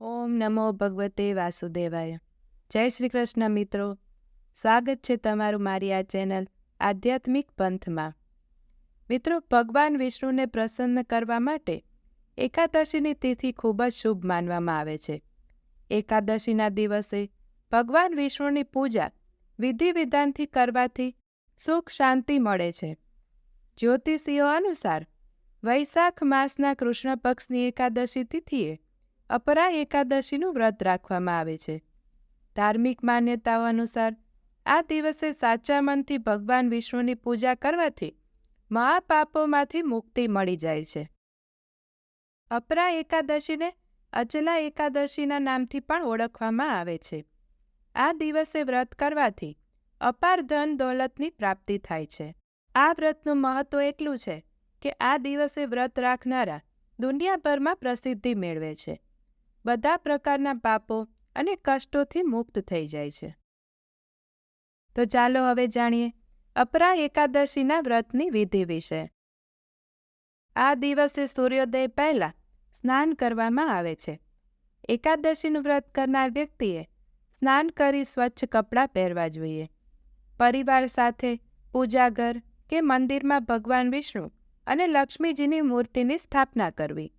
ઓમ નમો ભગવતે વાસુદેવાય. જય શ્રી કૃષ્ણ મિત્રો. સ્વાગત છે તમારું મારી આ ચેનલ આધ્યાત્મિક પંથમાં. મિત્રો, ભગવાન વિષ્ણુને પ્રસન્ન કરવા માટે એકાદશીની તિથિ ખૂબ જ શુભ માનવામાં આવે છે. એકાદશીના દિવસે ભગવાન વિષ્ણુની પૂજા વિધિ વિધાનથી કરવાથી સુખ શાંતિ મળે છે. જ્યોતિષીઓ અનુસાર વૈશાખ માસના કૃષ્ણ પક્ષની એકાદશી તિથિએ અપરા એકાદશીનું વ્રત રાખવામાં આવે છે. ધાર્મિક માન્યતાઓ અનુસાર, આ દિવસે સાચા મનથી ભગવાન વિષ્ણુની પૂજા કરવાથી મહાપાપોમાંથી મુક્તિ મળી જાય છે. અપરા એકાદશીને અચલા એકાદશીના નામથી પણ ઓળખવામાં આવે છે. આ દિવસે વ્રત કરવાથી અપાર ધન દોલતની પ્રાપ્તિ થાય છે. આ વ્રતનું મહત્વ એટલું છે કે આ દિવસે વ્રત રાખનારા દુનિયાભરમાં પ્રસિદ્ધિ મેળવે છે. બધા પ્રકારના પાપો અને કષ્ટોથી મુક્ત થઈ જાય છે. તો ચાલો હવે જાણીએ અપરા એકાદશીના વ્રતની વિધિ વિશે. આ દિવસે સૂર્યોદય પહેલાં સ્નાન કરવામાં આવે છે. એકાદશીનું વ્રત કરનાર વ્યક્તિએ સ્નાન કરી સ્વચ્છ કપડાં પહેરવા જોઈએ. પરિવાર સાથે પૂજાઘર કે મંદિરમાં ભગવાન વિષ્ણુ અને લક્ષ્મીજીની મૂર્તિની સ્થાપના કરવી.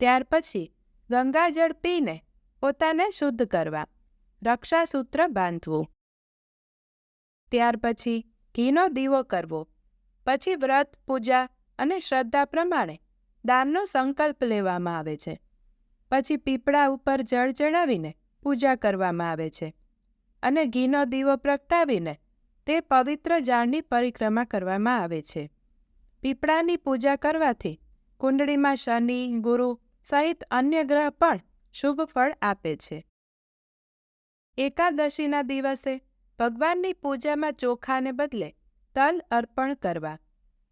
ત્યાર પછી ગંગાજળ પીને પોતાને શુદ્ધ કરવા. રક્ષાસૂત્ર બાંધવું. ત્યાર પછી ઘીનો દીવો કરવો. પછી વ્રત, પૂજા અને શ્રદ્ધા પ્રમાણે દાનનો સંકલ્પ લેવામાં આવે છે. પછી પીપળા ઉપર જળ ચડાવીને પૂજા કરવામાં આવે છે અને ઘીનો દીવો પ્રગટાવીને તે પવિત્ર જાળની પરિક્રમા કરવામાં આવે છે. પીપળાની પૂજા કરવાથી કુંડળીમાં શનિ, ગુરુ સહિત અન્ય ગ્રહ પણ શુભ ફળ આપે છે. એકાદશીના દિવસે ભગવાનની પૂજામાં ચોખાને બદલે તલ અર્પણ કરવા.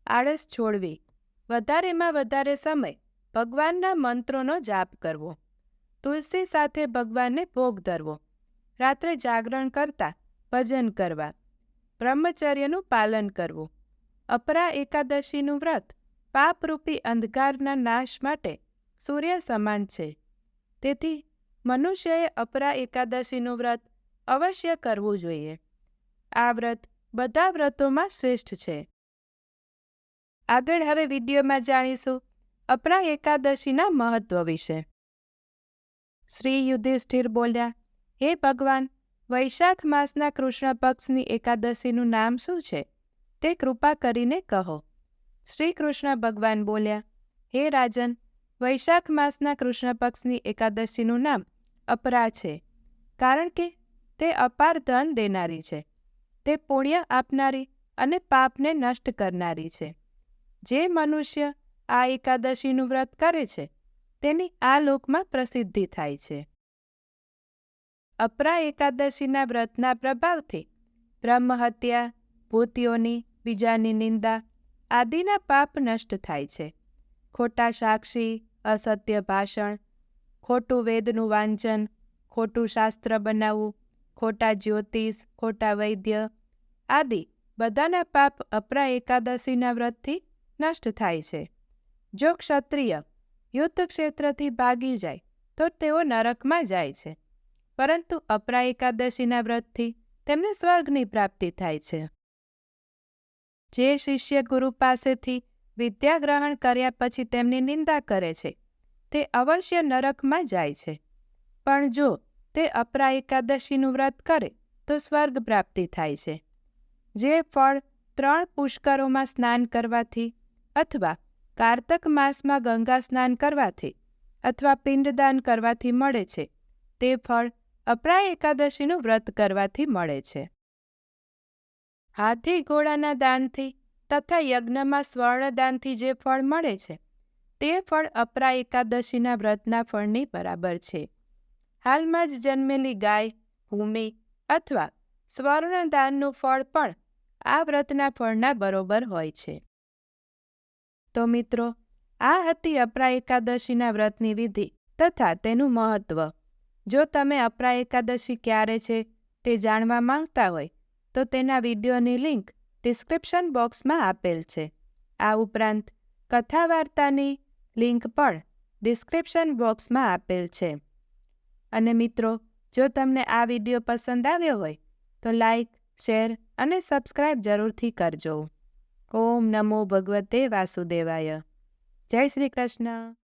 આળસ છોડવી. વધારેમાં વધારે સમય ભગવાનના મંત્રોનો જાપ કરવો. તુલસી સાથે ભગવાનને ભોગ ધરવો. રાત્રે જાગરણ કરતા ભજન કરવા. બ્રહ્મચર્યનું પાલન કરવું. અપરા એકાદશીનું વ્રત પાપરૂપી અંધકારના નાશ માટે સૂર્ય સમાન છે. તેથી મનુષ્યએ અપરા એકાદશીનું વ્રત અવશ્ય કરવું જોઈએ. આ વ્રત બધા વ્રતોમાં શ્રેષ્ઠ છે. આગળ હવે વિડીયોમાં જાણીશું અપરા એકાદશીના મહત્વ વિશે. શ્રી યુધિષ્ઠિર બોલ્યા, હે ભગવાન, વૈશાખ માસના કૃષ્ણ પક્ષની એકાદશીનું નામ શું છે? તે કૃપા કરીને કહો. શ્રી કૃષ્ણ ભગવાન બોલ્યા, હે રાજન વૈશાખ માસના કૃષ્ણ પક્ષની એકાદશીનું નામ અપરા છે, કારણ કે તે અપાર ધન દેનારી છે. તે પુણ્ય આપનારી અને પાપને નષ્ટ કરનારી છે. જે મનુષ્ય આ એકાદશીનું વ્રત કરે છે, તેની આ લોકમાં પ્રસિદ્ધિ થાય છે. અપરા એકાદશીના વ્રતના પ્રભાવથી બ્રહ્મહત્યા ભૂતિઓની, બીજાની નિંદા આદિના પાપ નષ્ટ થાય છે. ખોટા સાક્ષી, અસત્ય ભાષણ, ખોટું વેદનું વાંચન, ખોટું શાસ્ત્ર બનાવવું, ખોટા જ્યોતિષ, ખોટા વૈદ્ય આદિ બધાના પાપ અપરા એકાદશીના વ્રતથી નષ્ટ થાય છે. જો ક્ષત્રિય યુદ્ધ ક્ષેત્રથી ભાગી જાય, તો તેઓ નરકમાં જાય છે. પરંતુ અપરા એકાદશીના વ્રતથી તેમને સ્વર્ગની પ્રાપ્તિ થાય છે. જે શિષ્ય ગુરુ પાસેથી વિદ્યા ગ્રહણ કર્યા પછી તેમની નિંદા કરે છે. તે અવશ્ય નરકમાં જાય છે. પણ જો તે અપરા એકાદશીનું વ્રત કરે, તો સ્વર્ગ પ્રાપ્તિ થાય છે. જે ફળ ત્રણ પુષ્કરોમાં સ્નાન કરવાથી અથવા કારતક માસમાં ગંગા સ્નાન કરવાથી અથવા પિંડદાન કરવાથી મળે છે, તે ફળ અપરા એકાદશીનું વ્રત કરવાથી મળે છે. હાથી ઘોડાના દાનથી તથા યજ્ઞમાં સ્વર્ણદાનથી જે ફળ મળે છે, તે ફળ અપરા એકાદશીના વ્રતના ફળની બરાબર છે. હાલમાં જ જન્મેલી ગાય, ભૂમિ અથવા સ્વર્ણદાનનું ફળ પણ આ વ્રતના ફળના બરોબર હોય છે. તો મિત્રો, આ હતી અપરા એકાદશીના વ્રતની વિધિ તથા તેનું મહત્વ. જો તમે અપરા એકાદશી ક્યારે છે તે જાણવા માંગતા હોય, તો તેના વિડીયોની લિંક ડિસ્ક્રિપ્શન બોક્સમાં આપેલ છે. આ ઉપરાંત કથા વાર્તાની લિંક પણ ડિસ્ક્રિપ્શન બોક્સમાં આપેલ છે. અને મિત્રો, જો તમને આ વીડિયો પસંદ આવ્યો હોય, તો લાઈક, શેર અને સબસ્ક્રાઇબ જરૂરથી કરજો. ઓમ નમો ભગવતે વાસુદેવાય. જય શ્રી કૃષ્ણ.